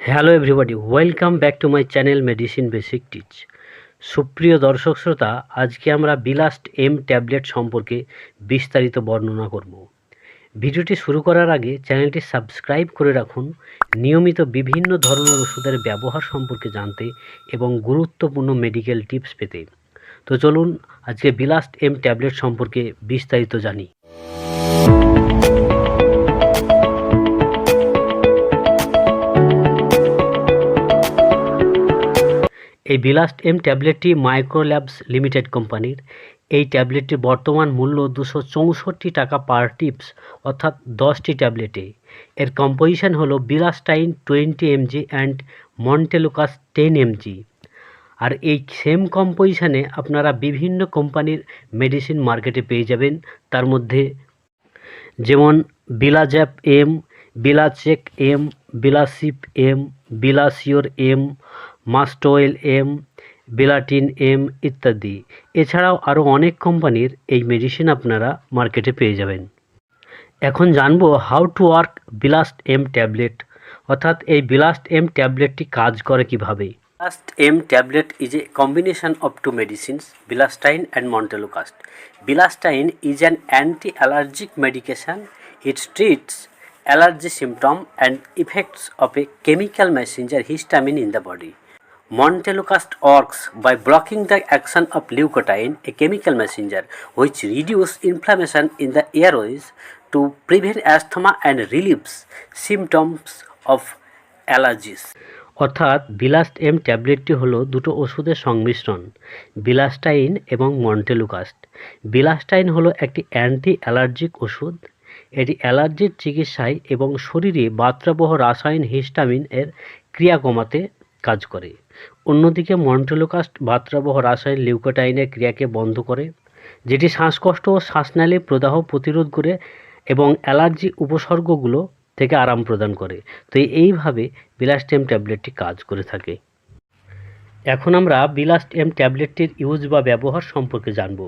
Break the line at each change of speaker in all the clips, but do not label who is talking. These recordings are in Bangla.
Hello everybody welcome back to my channel medicine basic teach সুপ্রিয় দর্শক শ্রোতা, আজকে আমরা বিলাস্ট এম ট্যাবলেট সম্পর্কে বিস্তারিত বর্ণনা করব। ভিডিওটি শুরু করার আগে চ্যানেলটি সাবস্ক্রাইব করে রাখুন। নিয়মিত বিভিন্ন ধরনের ওষুধের ব্যবহার সম্পর্কে জানতে এবং গুরুত্বপূর্ণ মেডিকেল টিপস পেতে। তো চলুন আজকে বিলাস্ট এম ট্যাবলেট সম্পর্কে বিস্তারিত জানি। এই বিলাস্ট এম ট্যাবলেটটি মাইক্রোল্যাবস লিমিটেড কোম্পানির। এই ট্যাবলেটটির বর্তমান মূল্য দুশো চৌষট্টি টাকা পার টিপস, অর্থাৎ দশটি ট্যাবলেটে। এর কম্পোজিশন হলো bilastine twenty M G and montelukast ten M G. আর এই সেম কম্পোজিশনে আপনারা বিভিন্ন কোম্পানির মেডিসিন মার্কেটে পেয়ে যাবেন। তার মধ্যে যেমন Bilazap M, Bilachek M, Bilasip M, Bilasure M Mastowel M, Bilatin M ইত্যাদি। এছাড়াও আরও অনেক কোম্পানির এই মেডিসিন আপনারা মার্কেটে পেয়ে যাবেন। এখন জানব how to work Bilast M tablet অর্থাৎ এই বিলাস্ট এম ট্যাবলেটটি কাজ করে কীভাবে। Bilast M tablet is a combination of two medicines bilastine and montelukast bilastine is an anti allergic medication it treats allergy symptom and effects of a chemical messenger histamine in the body montelukast works by blocking the action of leukotriene a chemical messenger which reduce inflammation in the airways to prevent asthma and relieves symptoms of allergies অর্থাৎ বিলাস্ট এম ট্যাবলেটটি হলো দুটো ওষুধের সংমিশ্রণ, বিলাস্টাইন এবং মন্টেলুকাস্ট। বিলাস্টাইন হলো একটি অ্যান্টি অ্যালার্জিক ওষুধ এটি অ্যালার্জির চিকিৎসায় এবং শরীরে বাত্রাবহ রাসায়ন হিস্টামিন এর ক্রিয়া কমাতে কাজ করে। অন্যদিকে মন্টেলোকাস্ট বাত্রাবহ রাসায়ন লিউকোটাইনের ক্রিয়াকে বন্ধ করে, যেটি শ্বাসকষ্ট ও শ্বাসনালীর প্রদাহ প্রতিরোধ করে এবং অ্যালার্জি উপসর্গগুলো থেকে আরাম প্রদান করে। তো এইভাবে বিলাস্ট এম ট্যাবলেটটি কাজ করে থাকে। এখন আমরা বিলাস্ট এম ট্যাবলেটটির ইউজ বা ব্যবহার সম্পর্কে জানব।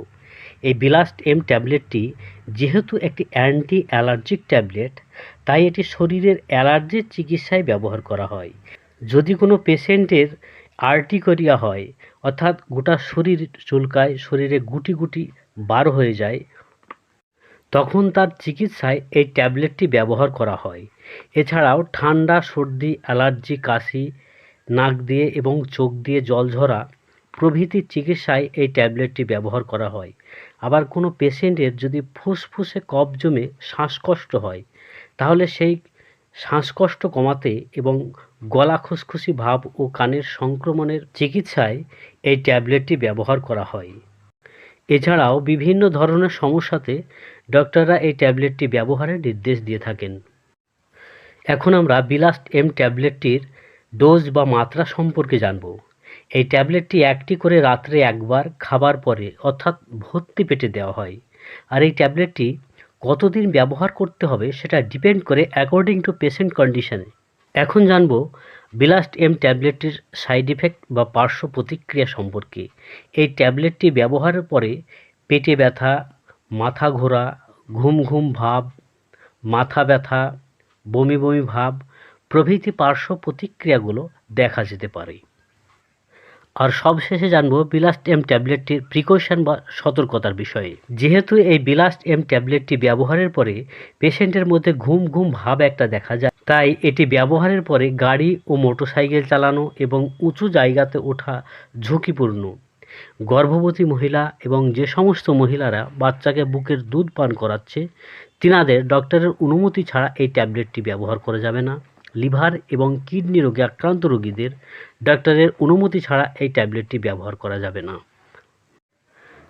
এই বিলাস্ট এম ট্যাবলেটটি যেহেতু একটি অ্যান্টি অ্যালার্জিক ট্যাবলেট, তাই এটি শরীরের অ্যালার্জির চিকিৎসায় ব্যবহার করা হয়। যদি কোনো পেশেন্টের আর্টিকরিয়া হয়, অর্থাৎ গোটা শরীর চুলকায়, শরীরে গুটি গুটি বার হয়ে যায়, তখন তার চিকিৎসায় এই ট্যাবলেটটি ব্যবহার করা হয়। এছাড়াও ঠান্ডা, সর্দি, অ্যালার্জি, কাশি, নাক দিয়ে এবং চোখ দিয়ে জল ঝরা প্রভৃতি চিকিৎসায় এই ট্যাবলেটটি ব্যবহার করা হয়। আবার কোনো পেশেন্টের যদি ফুসফুসে কফ জমে শ্বাসকষ্ট হয়, তাহলে সেই শ্বাসকষ্ট কমাতে এবং গলা খুসখুসি ভাব ও কানের সংক্রমণের চিকিৎসায় এই ট্যাবলেটটি ব্যবহার করা হয়। এছাড়াও বিভিন্ন ধরনের সমস্যাতে ডক্টররা এই ট্যাবলেটটি ব্যবহারের নির্দেশ দিয়ে থাকেন। এখন আমরা বিলাস্ট এম ট্যাবলেটটির ডোজ বা মাত্রা সম্পর্কে জানব। এই ট্যাবলেটটি একটি করে রাত্রে একবার খাবার পরে অর্থাৎ ভর্তি পেটে দেওয়া হয়। আর এই ট্যাবলেটটি কতদিন ব্যবহার করতে হবে সেটা ডিপেন্ড করে অ্যাকর্ডিং টু পেশেন্ট কন্ডিশনে এখন জানব বিলাস্ট এম ট্যাবলেটটির সাইড ইফেক্ট বা পার্শ্ব প্রতিক্রিয়া সম্পর্কে। এই ট্যাবলেটটি ব্যবহারের পরে পেটে ব্যথা, মাথা ঘোরা, ঘুম ঘুম ভাব, মাথা ব্যথা, বমি বমি ভাব প্রভৃতি পার্শ্ব প্রতিক্রিয়াগুলো দেখা যেতে পারে। আর সবশেষে জানব বিলাস্ট এম ট্যাবলেটটির প্রিকশন বা সতর্কতার বিষয়ে। যেহেতু এই বিলাস্ট এম ট্যাবলেটটি ব্যবহারের পরে পেশেন্টের মধ্যে ঘুম ঘুম ভাব একটা দেখা যায়, তাই এটি ব্যবহারের পরে গাড়ি ও মোটরসাইকেল চালানো এবং উঁচু জায়গাতে ওঠা ঝুঁকিপূর্ণ। গর্ভবতী মহিলা এবং যে সমস্ত মহিলারা বাচ্চাকে বুকের দুধ পান করাচ্ছে, তিনাদের ডক্টরের অনুমতি ছাড়া এই ট্যাবলেটটি ব্যবহার করা যাবে না। লিভার এবং কিডনি রোগে আক্রান্ত রোগীদের ডাক্তারের অনুমতি ছাড়া এই ট্যাবলেটটি ব্যবহার করা যাবে না।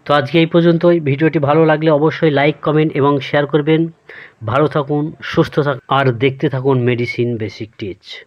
তো আজকে এই পর্যন্তই। ভিডিওটি ভালো লাগলে অবশ্যই লাইক, কমেন্ট এবং শেয়ার করবেন। ভালো থাকুন, সুস্থ থাকুন, আর দেখতে থাকুন মেডিসিন বেসিক টিচ